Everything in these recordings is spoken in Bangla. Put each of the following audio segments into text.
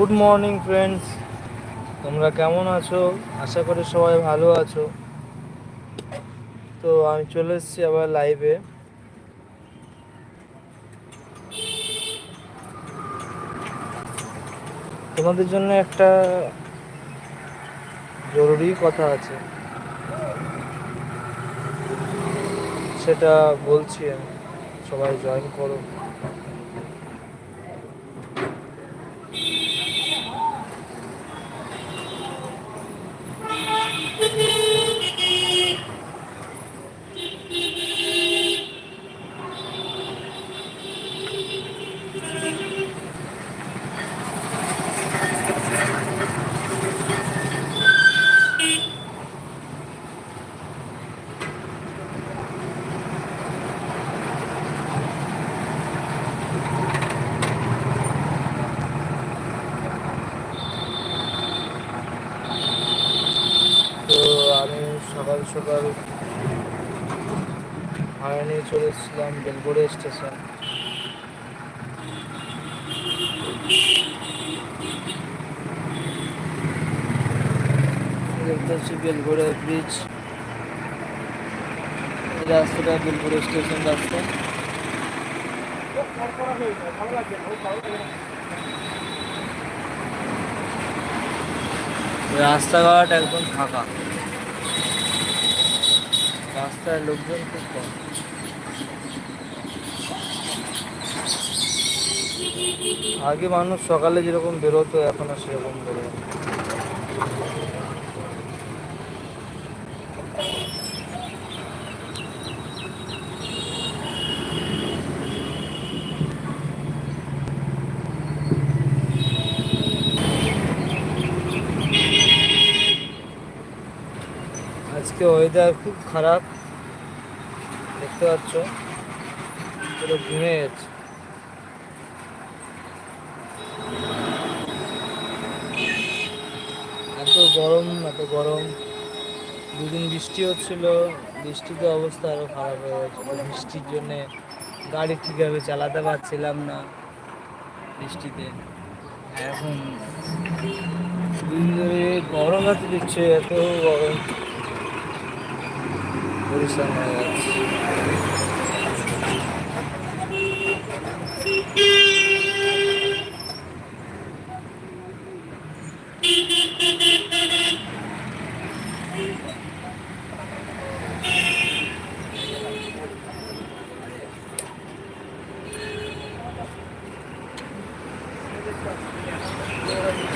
গুড মর্নিং ফ্রেন্ডস তোমরা কেমন আছো? আশা করি সবাই ভালো আছো। তো আমি চলে এসেছি আবার লাইভে তোমাদের জন্য একটা জরুরি কথা আছে। সেটা বলছি আমি। সবাই জয়েন করো তো আমি সকাল সকাল ভাড়া নিয়ে চলে এসেছিলাম বেলগড়ে স্টেশন দেখতে হচ্ছে ব্রিজ রাস্তাটা বেলগড়ে স্টেশন রাস্তা। রাস্তাঘাট একদম ফাঁকা। রাস্তায় লোকজন খুব কম। আগে মানুষ সকালে যেরকম বেরোতো, এখন আর সেরকম বেরোয়। আজকে ওয়েদার খুব খারাপ, দেখতে পাচ্ছ, পুরো ঘুমে গেছে এত গরম, এত গরম। দুদিন বৃষ্টি হচ্ছিল বৃষ্টিতে অবস্থা আরও খারাপ হয়ে গেছিল বৃষ্টির জন্যে গাড়ি ঠিকভাবে চালাতে পারছিলাম না বৃষ্টিতে। এখন গরম এত দিচ্ছে এত গরম। পরিশ্রম হয়ে যাচ্ছে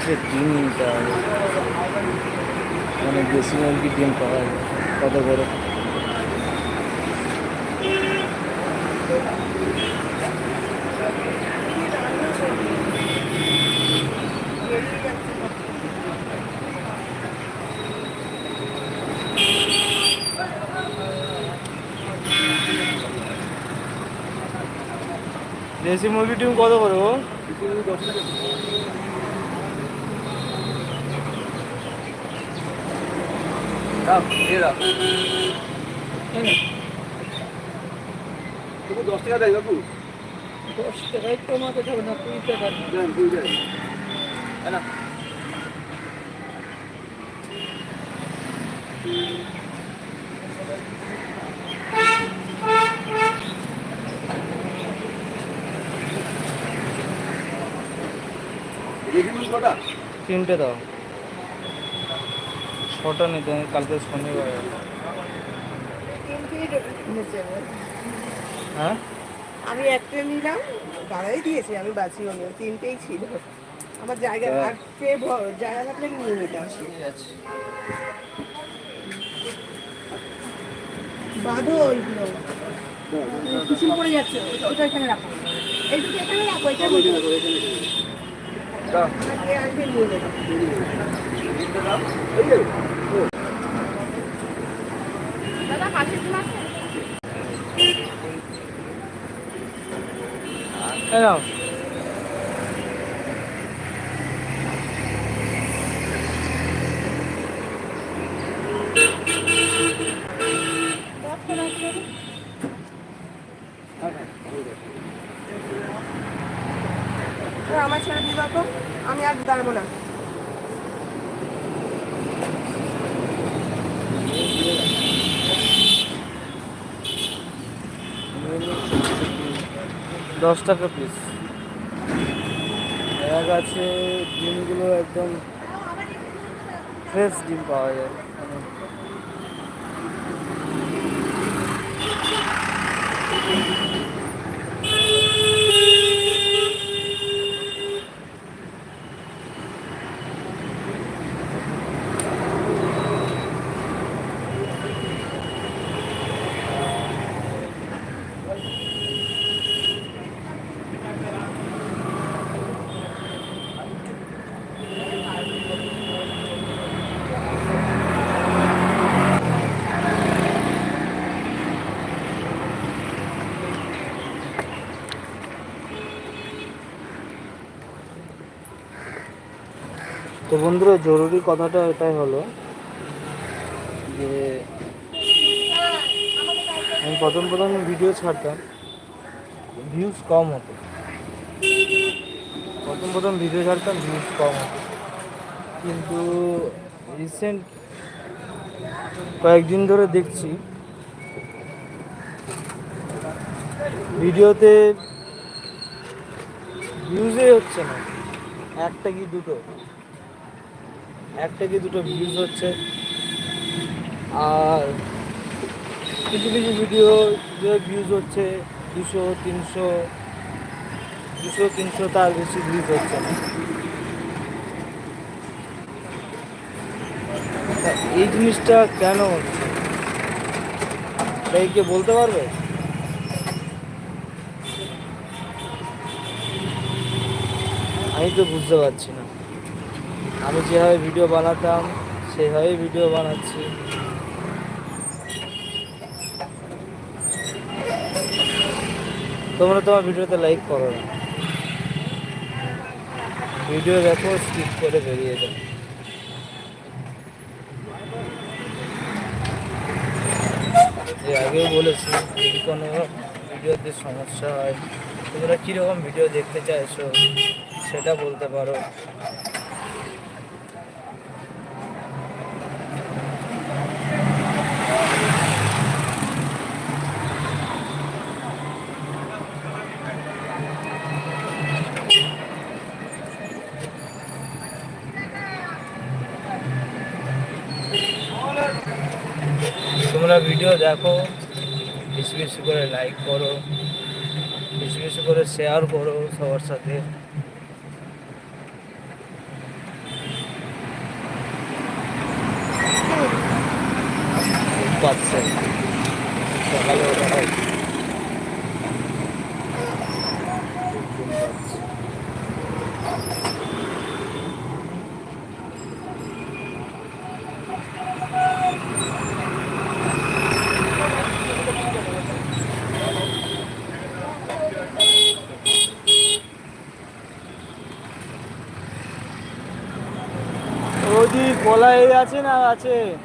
সে ডিম নিতে হবে মানে ডিম পাওয়া কত বড়। দেশি মুরগির ডিম কত করে দাও দিয়ে দাও তবু দশ টাকা দেয় বাবু দশ টাকায় কমাতে হবে না কুড়ি টাকা দেন দুই দেন না। কটা? তিনটে দাও। ছটা নিতে কালকে শনিবার। হ্যাঁ? আমি একটা নিলাম দাঁড়াই দিয়েছি আমি বাঁচিও নি তিনটেই ছিল। আমার জায়গা হ্যাঁ। আর পেয়ে ভর জায়গা থাকলে নিয়ে নিতাম বাঁধো ওইগুলো। কুসুম পড়ে যাচ্ছে ওটা- এখানে রাখো। এই এখানে রাখো এটা নিয়ে যাও। দাও। আমাকে আসবে নিয়ে নেব মাছ আমার দিবা তো আমি আর দাঁড়াবো না। দশ টাকা পিস এক আছে ডিমগুলো একদম ফ্রেশ ডিম পাওয়া যায়। তো বন্ধুরা, জরুরি কথাটা এটাই হলো যে আমি প্রথম প্রথম ভিডিও ছাড়তাম ভিউজ কম হতো। প্রথম প্রথম ভিডিও ছাড়তাম ভিউজ কম হতো। কিন্তু রিসেন্ট কয়েকদিন ধরে দেখছি ভিডিওতে ভিউজই হচ্ছে না, একটা কি দুটো। একটা কি দুটো ভিউজ হচ্ছে। আর কিছু কিছু ভিডিও যে ভিউজ হচ্ছে, দুশো, তিনশো দুশো, তিনশো তার বেশি ভিউজ হচ্ছে। না এই জিনিসটা কেন হচ্ছে? তাই কে বলতে পারবে? আমি তো বুঝতে পারছি না। আমি যেভাবে ভিডিও বানাতাম সেভাবেই ভিডিও বানাচ্ছি। তোমরা তোমার ভিডিওতে লাইক করো না। ভিডিও দেখো স্কিপ করে বেরিয়ে যাও। যে আগেও বলেছি, যদি কোনো ভিডিওতে সমস্যা হয়, তোমরা কীরকম ভিডিও দেখতে চাইছো, সেটা বলতে পারো। দেখো, বেশি বেশি করে লাইক করো, বেশি বেশি করে শেয়ার করো সবার সাথে। পাচ্ছে। সকালে ওঠা হয় ঘুম পাচ্ছে। ওদি কলাই আছে?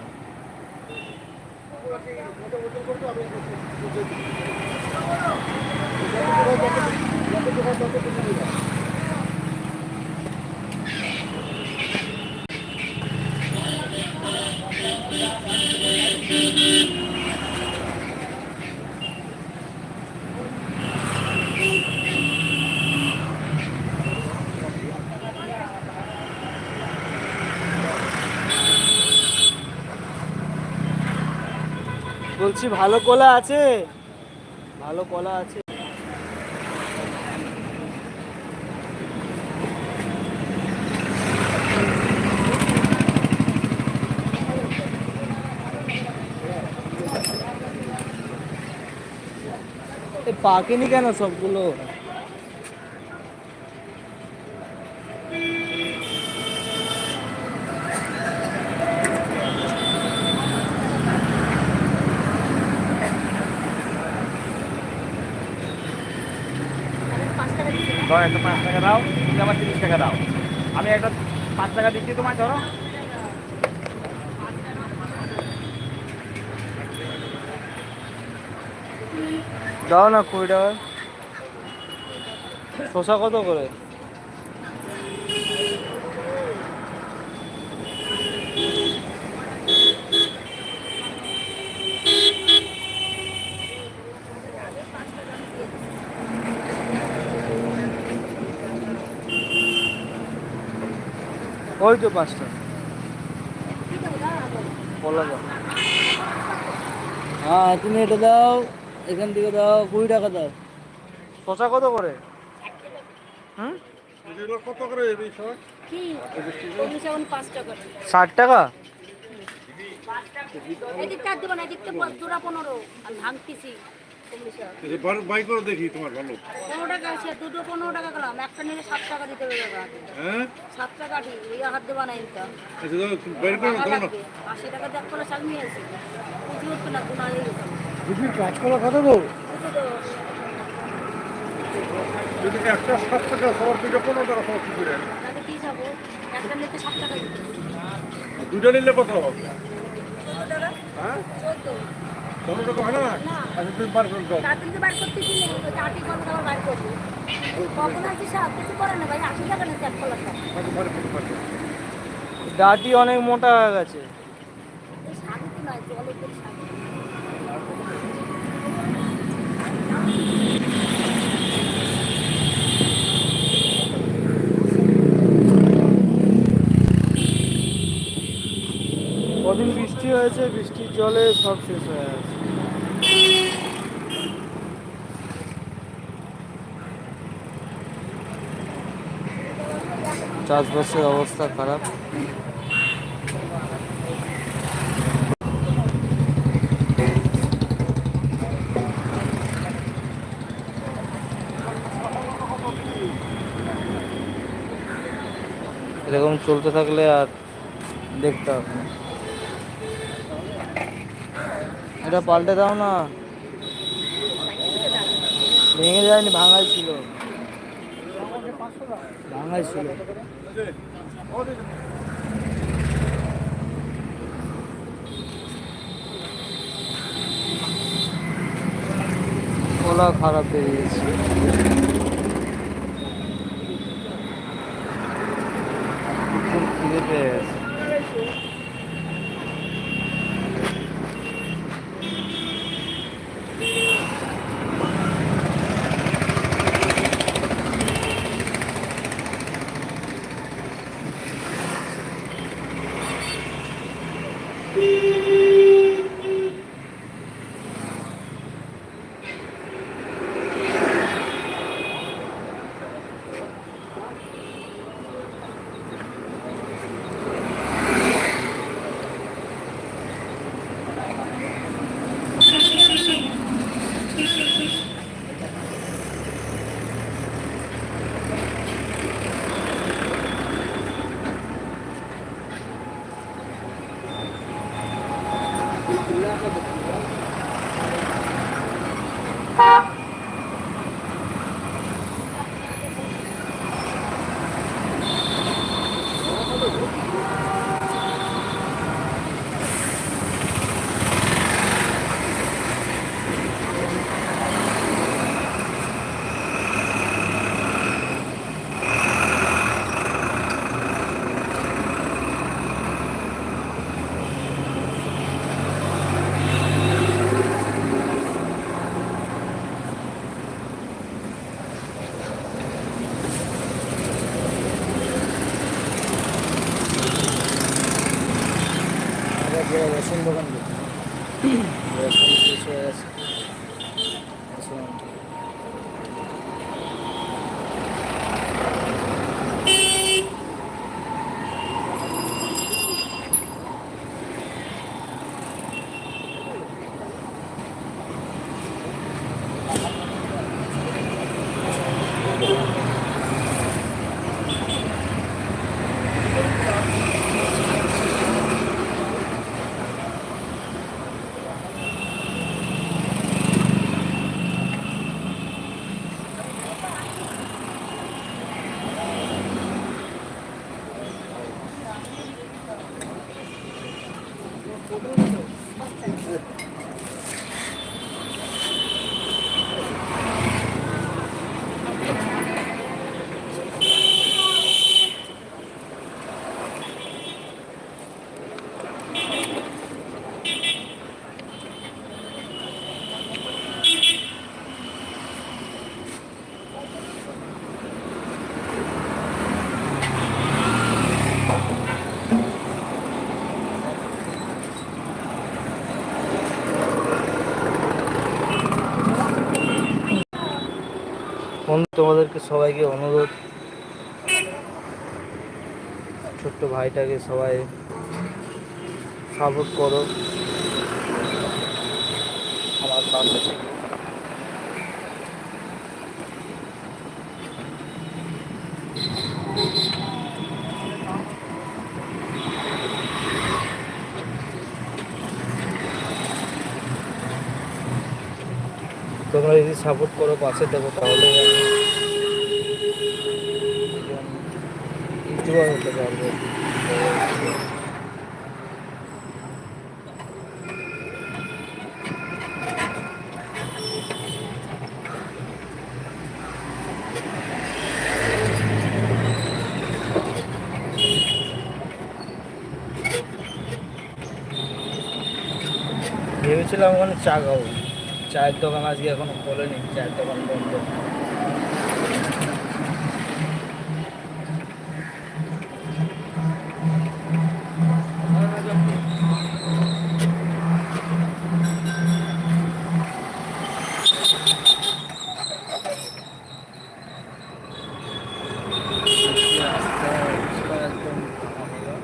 বলছি ভালো কলা আছে? ভালো কলা আছে। পাকেনি কেন সবগুলো? ধরো একটা পাঁচ টাকা দাও তুমি আমার তিরিশ টাকা দাও। আমি একটা পাঁচ টাকা দিচ্ছি তোমায়, ধরো। দাও না কুড়ি টাকা। শসা কত করে? ওই তো পাঁচটা। হ্যাঁ তুমি এটা দাও এখান থেকে দাও কুড়ি টাকা দাও। শশা কত করে? ষাট টাকা? এদিকটা দেবো না এদিকটা জোড়া পনেরো আমি ভাঙতেছি। টাকা বাই করে দেখি তোমার ভালো। পনেরো টাকা আছে দুটো পনেরো টাকা গেলাম। একটা নিলে সাত টাকা দিতে হবে দাদা। হ্যাঁ? সাত টাকা ঠিক এই হাত দেবা না এটা আচ্ছা বাইর করে দাও না। আশি টাকা দেখ করে শাক নিয়ে আসি পুঁজি উঠবে না গুণা গেছে। বুঝলি কাঁচকলা কত গো দুটো তো যদি একটা সাত টাকা সবার দুটো পনেরো টাকা সবার কি করে তাহলে কি যাব একটা নিতে সাত টাকা দুটো নিলে কত? চোদ্দ টাকা। হ্যাঁ? চোদ্দ। না? আচ্ছা। ডাটি অনেক মোটা হয়ে গেছে। কদিন বৃষ্টি হয়েছে বৃষ্টির জলে সব শেষ হয়ে গেছে চাষবাসের অবস্থা খারাপ। এরকম চলতে থাকলে আর দেখতে হবে এটা পাল্টে দাও না। ভেঙে যায়নি, ভাঙাই ছিল। ভাঙাই ছিল। কলা খারাপ বেরিয়েছে। তোমাদেরকে সবাইকে অনুরোধ। ছোট্ট ভাইটাকে সবাই সাপোর্ট করো। আমার পাশে থেকে। তোমরা যদি সাপোর্ট করো পাশে দেবো তাহলে হতে পারব। ভেবেছিলাম ওখানে চা খাব। চায়ের দোকান আজকে এখনও খোলেনি চায়ের দোকান বন্ধ একদম ফাঁকা।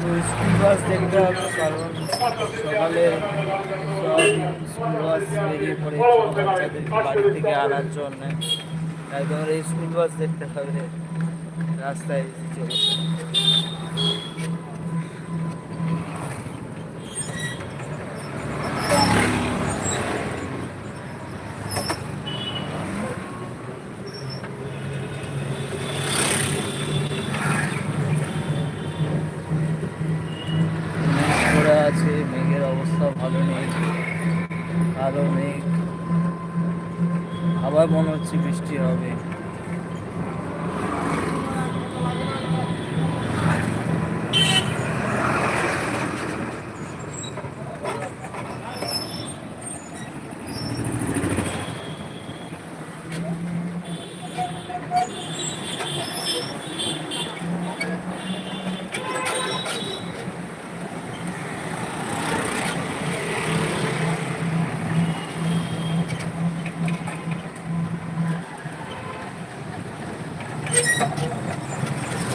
তো হবে কারণ সকালে স্কুল বাস বেরিয়ে পড়ে বাচ্চাদের বাড়ি থেকে আনার জন্য। তাই তোমার এই স্কুল বাস দেখতে হবে। রাস্তায় চলেছে মেঘ করে আছে মেঘের অবস্থা ভালো নেই কালো মেঘ আবার মনে হচ্ছে বৃষ্টি হবে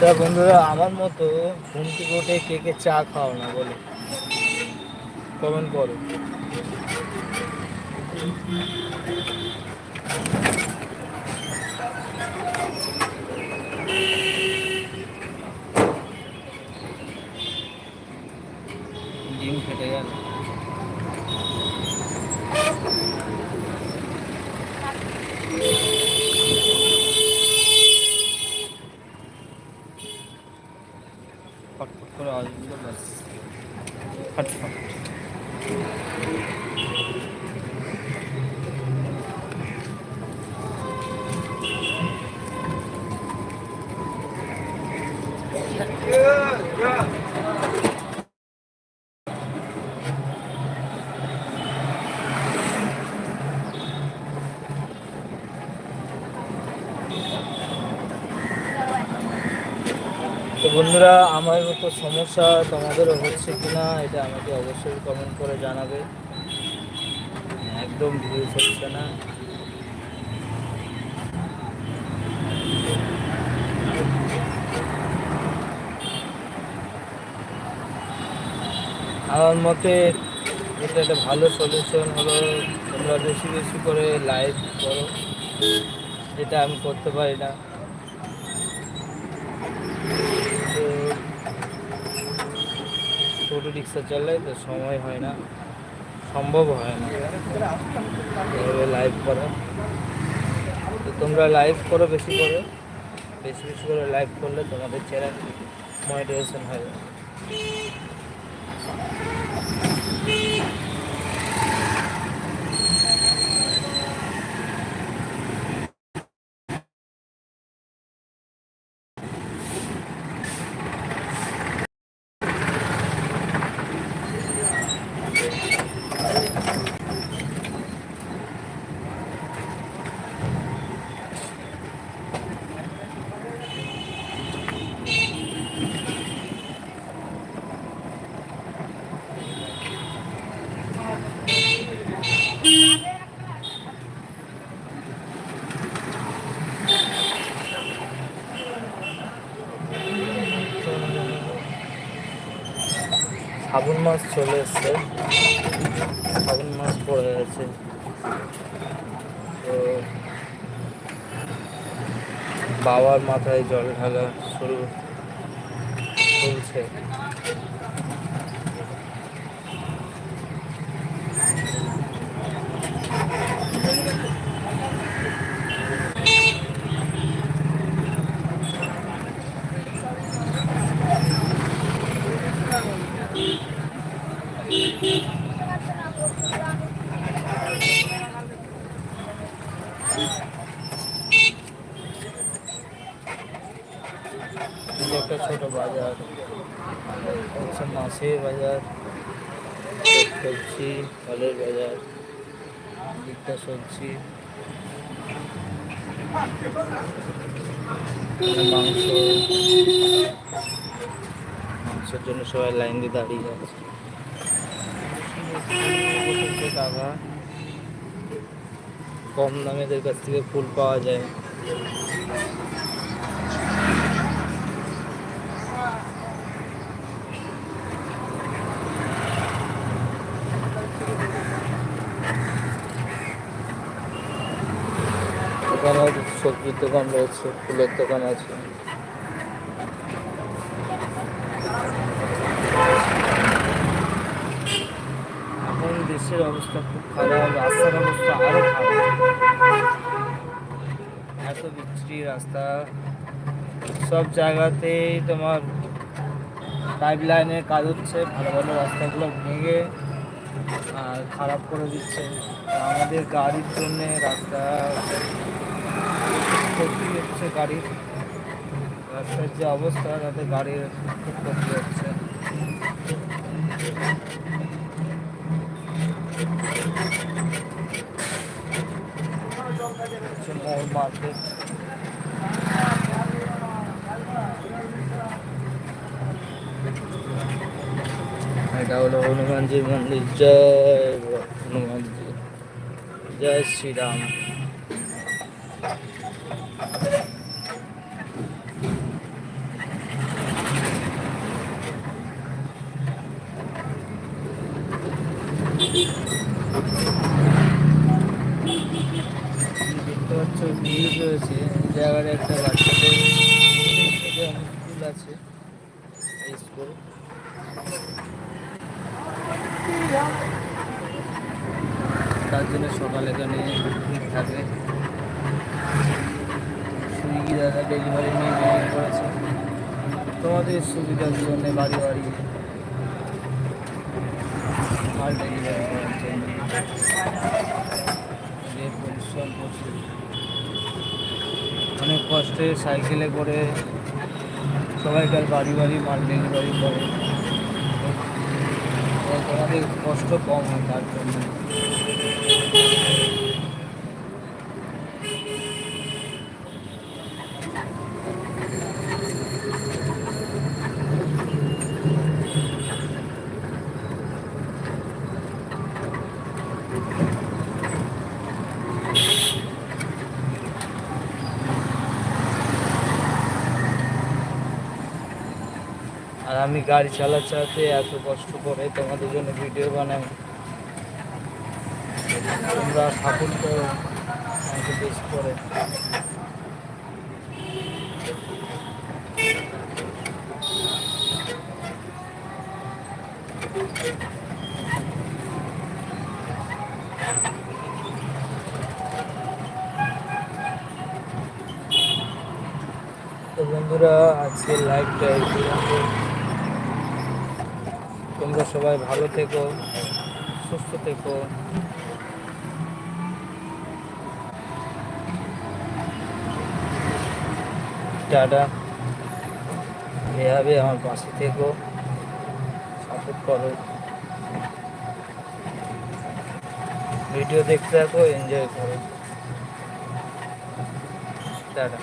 তা বন্ধুরা আমার মতো ঘুম থেকে উঠে কে কে চা খাও না বলে। কমেন্ট করো ডিম ফেটে গেল ফটফট করে আওয়াজ দিল ব্যাস ফটফট তো বন্ধুরা, আমার মতো সমস্যা তোমাদেরও হচ্ছে কিনা, এটা আমাকে অবশ্যই কমেন্ট করে জানাবে। একদম ভিউজ হচ্ছে না। আমার মতে এটা একটা ভালো সলিউশন হলো, তোমরা বেশি বেশি করে লাইভ করো। যেটা আমি করতে পারি না। টোটো রিক্সা চালাই তো সময় হয় না, সম্ভব হয় না। লাইভ করা। তো তোমরা লাইভ করো বেশি করে, বেশি বেশি করে লাইভ করলে তোমাদের চ্যানেল মনিটাইজেশন হয়ে মাস চলে এসছে। শ্রাবণ মাস পড়ে গেছে তো বাবার মাথায় জল ঢালা শুরু চলছে এটা একটা ছোট বাজার হচ্ছে মাছের বাজার সবজি ফলের বাজার দিকটা সবজি। মাংস। মাংসের জন্য সবাই লাইন দিয়ে দাঁড়িয়ে আছে বসেছে কম দামে এদের কাছ থেকে ফুল পাওয়া যায় এখানে সবজির দোকান রয়েছে, ফুলের দোকান আছে। এখন দেশের অবস্থা খুব খারাপ, রাস্তার অবস্থা আরও খারাপ। এত বিচ্ছিরি রাস্তা। সব জায়গাতেই তোমার পাইপ লাইনের কাজ হচ্ছে, ভালো ভালো রাস্তাগুলো ভেঙে আর খারাপ করে দিচ্ছে। আমাদের গাড়ির জন্য রাস্তা ক্ষতি হচ্ছে গাড়ির। রাস্তার যে অবস্থা, তাতে গাড়ির খুব ক্ষতি হচ্ছে। এটা হলো হনুমানজির মন্দির। জয় হনুমানজি। জয় শ্রীরাম দেখতে পাচ্ছ ব্রিজ রয়েছে এই জায়গায় একটা বাচ্চাদের আছে তার জন্য সকালে এখানে থাকে। সুইগি দাদা ডেলিভারি নিয়ে বেরিয়ে পড়েছে। তোমাদের সুবিধার জন্য বাড়ি বাড়ি মাল ডেলিভারি করার জন্য। পরিশ্রম করছে। অনেক কষ্টে সাইকেলে করে সবাইকার বাড়ি বাড়ি মাল ডেলিভারি করে। কষ্ট কম হয় তার জন্য। আমি গাড়ি চালাতে এত কষ্ট করে তোমাদের জন্য ভিডিও বানাই। তোমরা ঠাকুর তো আমাকে বেশ করে। বন্ধুরা আজকে লাইভটা সবাই ভালো থেকো, সুস্থ থেকো। টাটা। এভাবে আমার পাশে থেকো। সাপোর্ট করো। ভিডিও দেখতে থাকো এনজয় করো। টাটা।